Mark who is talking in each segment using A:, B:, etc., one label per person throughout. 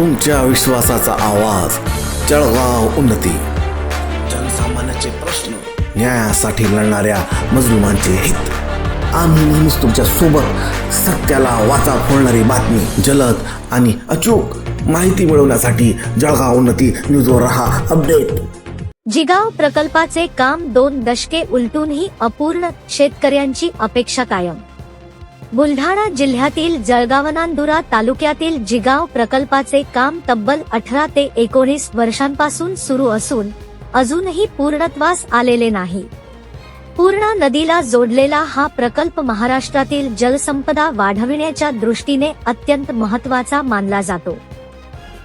A: तुमच्या विश्वासाचा आवाज. जळगाव उन्नती. जनसामान्याचे प्रश्न न्यायासाठी लढणाऱ्या मजलुमांचे हित. आम्ही नेहमीच तुमच्यासोबत सत्याला वाचा फोडणारी बातमी जलद आणि अचूक माहिती मिळवण्यासाठी जळगाव उन्नती न्यूजवर रहा अपडेट.
B: जिगाव प्रकल्पाचे काम दोन दशके उलटूनही अपूर्ण शेतकऱ्यांची अपेक्षा कायम. बुलढाणा जिल्ह्यातील जळगावनांदुरा तालुक्यातील जिगाव प्रकल्पाचे काम तब्बल अठरा ते एकोणीस वर्षांपासून सुरू असून अजूनही पूर्णत्वास आलेले नाही. पूर्णा नदीला जोडलेला हा प्रकल्प महाराष्ट्रातील जलसंपदा वाढविण्याच्या दृष्टीने अत्यंत महत्त्वाचा मानला जातो.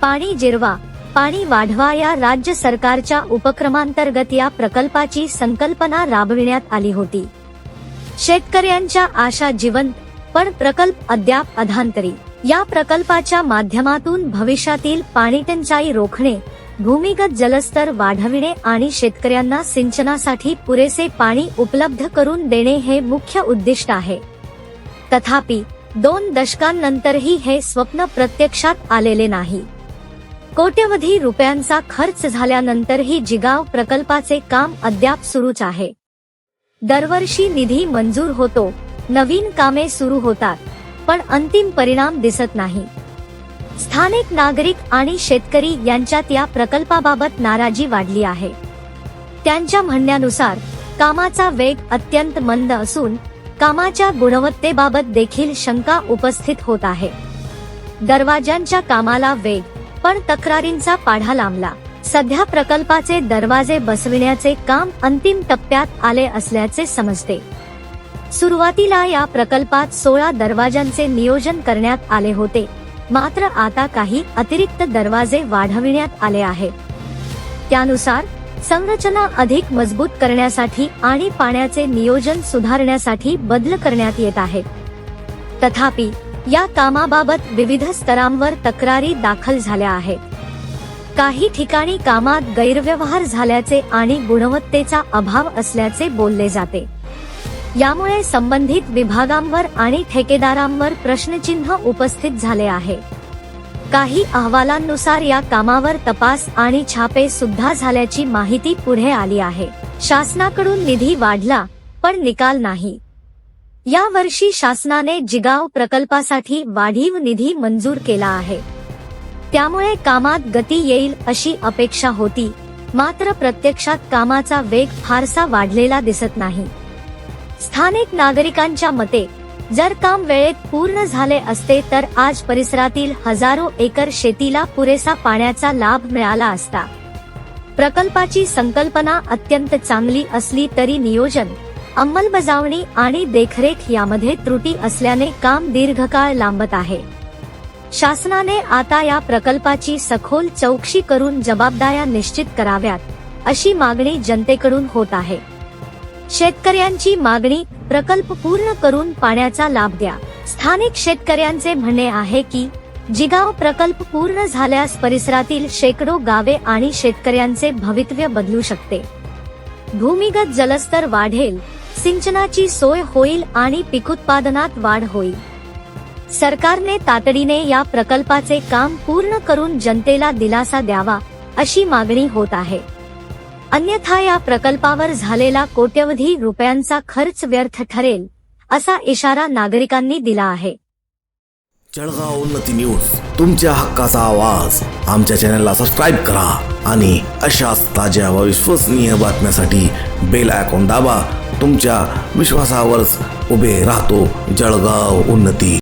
B: पाणी जिरवा पाणी वाढवा या राज्य सरकारच्या उपक्रमांतर्गत या प्रकल्पाची संकल्पना राबविण्यात आली होती. शेतकऱ्यांच्या आशा जिवंत पण प्रकल्प अद्याप अधांतरी. या प्रकल्पाच्या माध्यमातून भविष्यातील पाणीटंचाई रोखणे भूमिगत जलस्तर वाढविणे आणि शेतकऱ्यांना सिंचनासाठी पुरेसे पाणी उपलब्ध करून देणे हे मुख्य उद्दिष्ट आहे. तथापि दोन दशकांनंतरही हे स्वप्न प्रत्यक्षात आलेले नाही. कोट्यवधी रुपयांचा खर्च झाल्यानंतरही जिगाव प्रकल्पाचे काम अद्याप सुरूच आहे. दरवर्षी निधी मंजूर होतो नवीन कामे सुरू होतात पण अंतिम परिणाम दिसत नाही. स्थानिक नागरिक आणि शेतकरी यांच्यात या प्रकल्पाबाबत नाराजी वाढली आहे. त्यांच्या म्हणण्यानुसार कामाचा वेग अत्यंत मंद असून कामाच्या गुणवत्तेबाबत देखील शंका उपस्थित होत आहे. दरवाजांच्या कामाला वेग पण तक्रारींचा पाढा लांबला. सध्या प्रकल्पाचे दरवाजे बसविण्याचे काम अंतिम टप्प्यात आले असल्याचे समजते. सुरुवातीला या प्रकल्पात सोळा दरवाजांचे नियोजन करण्यात आले होते. मात्र आता काही अतिरिक्त दरवाजे वाढविण्यात आले आहेत. त्यानुसार संरचना अधिक मजबूत करण्यासाठी आणि पाण्याचे नियोजन सुधारण्यासाठी बदल करण्यात येत आहे तथापि या कामाबाबत विविध स्तरांवर तक्रारी दाखल झाल्या आहेत. काही ठिकाणी कामात गैरव्यवहार झाल्याचे आणि गुणवत्तेचा अभाव असल्याचे बोलले जाते. यामुळे संबंधित विभागांवर आणि ठेकेदारांवर प्रश्नचिन्ह उपस्थित झाले आहे. काही अहवालांनुसार या कामावर तपास आणि छापे सुद्धा झाल्याची माहिती पुढे आली आहे. शासनाकडून निधी वाढला पण निकाल नाही. या वर्षी शासनाने जिगाव प्रकल्पासाठी वाढीव निधी मंजूर केला आहे. त्यामुळे कामात गती येईल अशी अपेक्षा होती मात्र प्रत्यक्षात कामाचा वेग फारसा वाढलेला दिसत नाही. स्थानिक नागरिकांच्या मते जर काम वेळेत पूर्ण झाले असते तर आज परिसरातील हजारो एकर शेतीला पुरेसा पाण्याचा लाभ मिळाला असता. प्रकल्पाची संकल्पना अत्यंत चांगली असली तरी नियोजन अंमलबजावणी आणि देखरेख यामध्ये त्रुटी असल्याने काम दीर्घकाळ लांबत आहे. शासनाने आता या प्रकल्पाची सखोल चौकशी करून जबाबदाऱ्या निश्चित कराव्यात अशी मागणी जनतेकडून होत आहे. शेतकऱ्यांची मागणी प्रकल्प पूर्ण करून पाण्याचा लाभ द्या. स्थानिक शेतकऱ्यांचे म्हणणे आहे की जिगाव प्रकल्प पूर्ण झाल्यास परिसरातील शेकडो गावे आणि शेतकऱ्यांचे भवितव्य बदलू शकते. भूमिगत जलस्तर वाढेल सिंचनाची सोय होईल आणि पीक उत्पादनात वाढ होईल. सरकारने तातडीने या प्रकल्पाचे काम पूर्ण करून जनतेला दिलासा द्यावा अशी मागणी होत आहे. अन्यथा या प्रकल्पावर झालेला कोट्यवधी रुपयांचा खर्च व्यर्थ ठरेल असा इशारा नागरिकांनी दिला आहे.
A: जळगाव उन्नती न्यूज तुमच्या हक्काचा आवाज. आमच्या चॅनलला सबस्क्राईब करा आणि अशाच ताज्या व विश्वसनीय बातम्यासाठी बेल आयकॉन दाबा. तुमच्या विश्वासावरच उभे राहतो जळगाव उन्नती.